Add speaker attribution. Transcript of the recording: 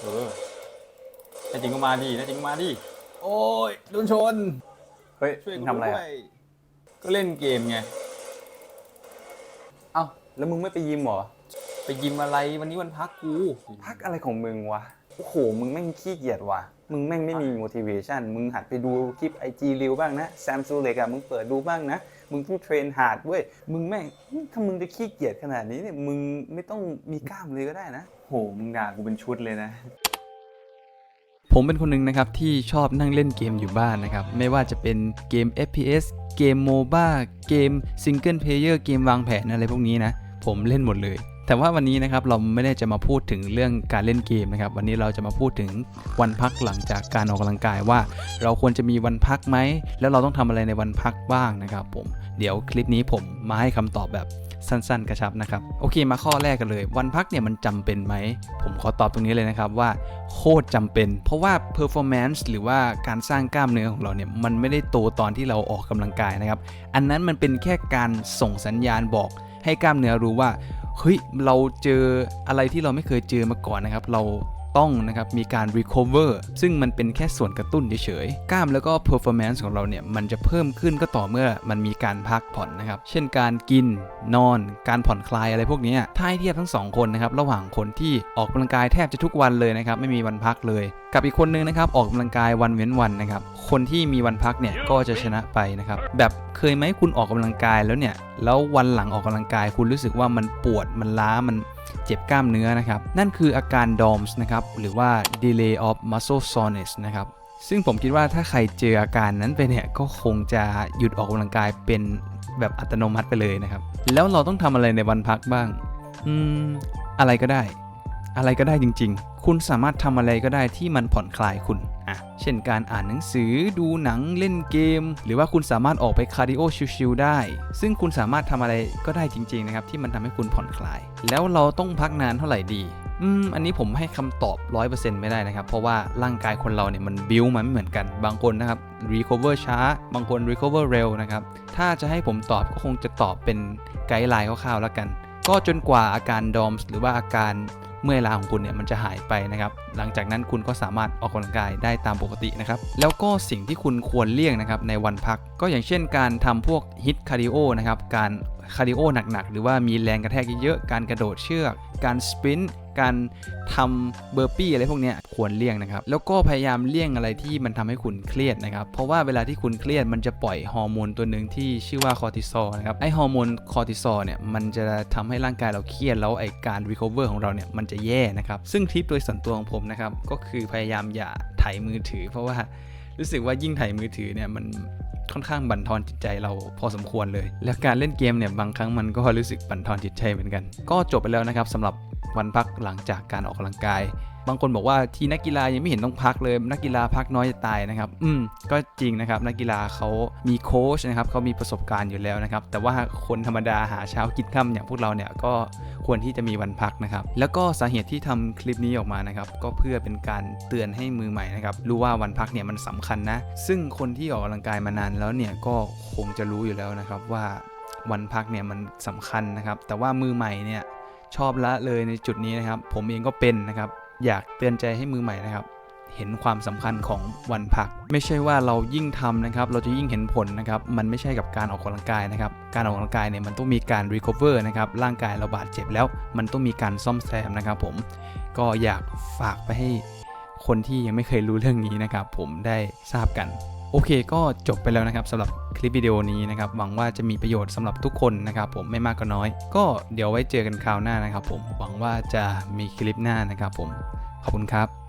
Speaker 1: เออแน่จริงก็มาดิแน่จริงก็มาดิ
Speaker 2: โอ้ยโดนชน
Speaker 3: เฮ้ย
Speaker 2: ช่วย
Speaker 3: มึ
Speaker 2: กู
Speaker 3: งทำอะไร
Speaker 2: ด้ว
Speaker 3: อะ
Speaker 2: ย
Speaker 1: ก็เล่นเกมไง
Speaker 3: เอ้าแล้วมึงไม่ไปยิมเหรอ
Speaker 1: ไปยิมอะไรวันนี้วันพักกู
Speaker 3: พักอะไรของมึงวะ โอ้โห มึงแม่งขี้เกียจว่ะ มึงแม่งไม่มี motivation มึงหัดไปดูคลิป IG รีวบ้างนะ แซมซูเล็กอะมึงเปิดดูบ้างนะ มึงต้องเทรนฮาร์ดเว้ยมึงแม่งถ้ามึงจะขี้เกียจขนาดนี้เนี่ยมึงไม่ต้องมีกล้ามเลยก็ได้นะ โหมึงด่ากูเป็นชุดเลยนะ
Speaker 4: ผมเป็นคนหนึ่งนะครับที่ชอบนั่งเล่นเกมอยู่บ้านนะครับ ไม่ว่าจะเป็นเกม FPS เกม MOBA เกม Single Player เกมวางแผนอะไรพวกนี้นะ ผมเล่นหมดเลย แต่ว่าวันนี้นะครับเราไม่ได้จะมาพูดถึงเรื่องการเล่นเกมนะครับ วันนี้เราจะมาพูดถึงวันพักหลังจากการออกกำลังกายว่า เราควรจะมีวันพักไหม แล้วเราต้องทำอะไรในวันพักบ้างนะครับ ผม เดี๋ยวคลิปนี้ผมมาให้คำตอบแบบสั้นๆ กระชับนะครับ โอเคมาข้อแรกกันเลย วันพักเนี่ยมันจำเป็นไหม ผมขอตอบตรงนี้เลยนะครับว่าโคตรจำเป็น เพราะว่า performance หรือว่าการสร้างกล้ามเนื้อของเราเนี่ยมันไม่ได้โตตอนที่เราออกกำลังกายนะครับ อันนั้นมันเป็นแค่การส่งสัญญาณบอกให้กล้ามเนื้อรู้ว่า เฮ้ยเราเจออะไรที่เราไม่เคยเจอมาก่อนนะครับ เรา ต้องนะครับมีการ recover ซึ่งมันเป็นแค่ส่วนกระตุ้นเฉยๆ กล้ามแล้วก็ performance ของเราเนี่ยมันจะเพิ่มขึ้นก็ต่อเมื่อมันมีการพักผ่อนนะครับ เช่นการกินนอน การผ่อนคลายอะไรพวกนี้ถ้าเทียบทั้งสองคนนะครับระหว่างคนที่ออกกำลังกายแทบจะทุกวันเลยนะครับไม่มีวันพักเลย กับอีกคนนึงนะครับออกกำลังกายวันเว้นวันนะครับคนที่มีวันพักเนี่ยก็จะชนะไปนะครับแบบเคยไหมคุณออกกำลังกายแล้วเนี่ยแล้ววันหลังออกกำลังกายคุณรู้สึกว่ามันปวดมันล้ามัน เจ็บกล้ามเนื้อนะครับ นั่นคืออาการ DOMS นะครับ หรือว่า delay of muscle soreness นะครับซึ่งผมคิดว่าถ้าใครเจออาการนั้นไปเนี่ยก็คงจะหยุดออกกำลังกายเป็นแบบอัตโนมัติไปเลยนะครับ แล้วเราต้องทำอะไรในวันพักบ้าง อืม อะไรก็ได้ อะไรก็ได้จริง ๆ คุณสามารถทำอะไรก็ได้ที่มันผ่อนคลายคุณอะเช่นการอ่านหนังสือดูหนังเล่นเกม หรือว่าคุณสามารถออกไปคาร์ดิโอชิลๆได้ ซึ่งคุณสามารถทำอะไรก็ได้จริงๆนะครับที่มันทำให้คุณผ่อนคลาย แล้วเราต้องพักนานเท่าไหร่ดีอืม อันนี้ผมให้คำตอบ 100%ไม่ได้นะครับ เพราะว่าร่างกายคนเราเนี่ยมันบิวมาไม่เหมือนกัน บางคนนะครับ recover ช้า บางคน recover เร็วนะครับ ถ้าจะให้ผมตอบก็คงจะตอบเป็นไกด์ไลน์คร่าวๆแล้วกัน ก็จนกว่าอาการดอมส์หรือว่าอาการ เมื่อยล้าของคุณเนี่ยมันจะหายไปนะครับ หลังจากนั้นคุณก็สามารถออกกำลังกายได้ตามปกตินะครับ แล้วก็สิ่งที่คุณควรเลี่ยงนะครับในวันพัก ก็อย่างเช่นการทำพวกฮิตคาร์ดิโอนะครับ การคาร์ดิโอหนักๆ หรือว่ามีแรงกระแทกเยอะๆ การกระโดดเชือก การสปรินต์ การทำเบอร์ปี้อะไรพวกนี้ควรเลี่ยงนะครับ แล้วก็พยายามเลี่ยงอะไรที่มันทำให้คุณเครียดนะครับ เพราะว่าเวลาที่คุณเครียดมันจะปล่อยฮอร์โมนตัวหนึ่งที่ชื่อว่าคอร์ติซอลนะครับ ไอฮอร์โมนคอร์ติซอลเนี่ยมันจะทำให้ร่างกายเราเครียดแล้วไอการรีคอเวอร์ของเราเนี่ยมันจะแย่นะครับ ซึ่งทริปโดยส่วนตัวของผมนะครับก็คือพยายามอย่าไถมือถือ เพราะว่ารู้สึกว่ายิ่งไถมือถือเนี่ยมันค่อนข้างบั่นทอนจิตใจเราพอสมควรเลย แล้วการเล่นเกมเนี่ยบางครั้งมันก็รู้สึกบั่นทอนจิตใจเหมือนกัน ก็จบไปแล้วนะครับสำหรับ วันพักหลังจากการออกกำลังกาย บางคนบอกว่าที่นักกีฬายังไม่เห็นต้องพักเลย นักกีฬาพักน้อยจะตายนะครับ อืมก็จริงนะครับ นักกีฬาเขามีโค้ชนะครับเขามีประสบการณ์อยู่แล้วนะครับ แต่ว่าคนธรรมดาหาเช้ากินค่ำอย่างพวกเราเนี่ยก็ควรที่จะมีวันพักนะครับ แล้วก็สาเหตุที่ทำคลิปนี้ออกมานะครับ ก็เพื่อเป็นการเตือนให้มือใหม่นะครับ รู้ว่าวันพักเนี่ยมันสำคัญนะ ซึ่งคนที่ออกกำลังกายมานานแล้วเนี่ยก็คงจะรู้อยู่แล้วนะครับว่าวันพักเนี่ยมันสำคัญนะครับ แต่ว่ามือใหม่เนี่ย ชอบละเลยในจุดนี้นะครับ ผมเองก็เป็นนะครับ อยากเตือนใจให้มือใหม่นะครับ เห็นความสำคัญของวันพัก ไม่ใช่ว่าเรายิ่งทำนะครับ เราจะยิ่งเห็นผลนะครับ มันไม่ใช่กับการออกกำลังกายนะครับ การออกกำลังกายเนี่ยมันต้องมีการ recover นะครับ ร่างกายเราบาดเจ็บแล้ว มันต้องมีการซ่อมแซมนะครับ ผม ก็อยากฝากไปให้คนที่ยังไม่เคยรู้เรื่องนี้นะครับ ผมได้ทราบกัน โอเคก็จบไปแล้วนะครับสำหรับคลิปวิดีโอนี้นะครับหวังว่าจะมีประโยชน์สำหรับทุกคนนะครับผมไม่มากก็น้อย ก็เดี๋ยวไว้เจอกันคราวหน้านะครับผมหวังว่าจะมีคลิปหน้านะครับผมขอบคุณครับ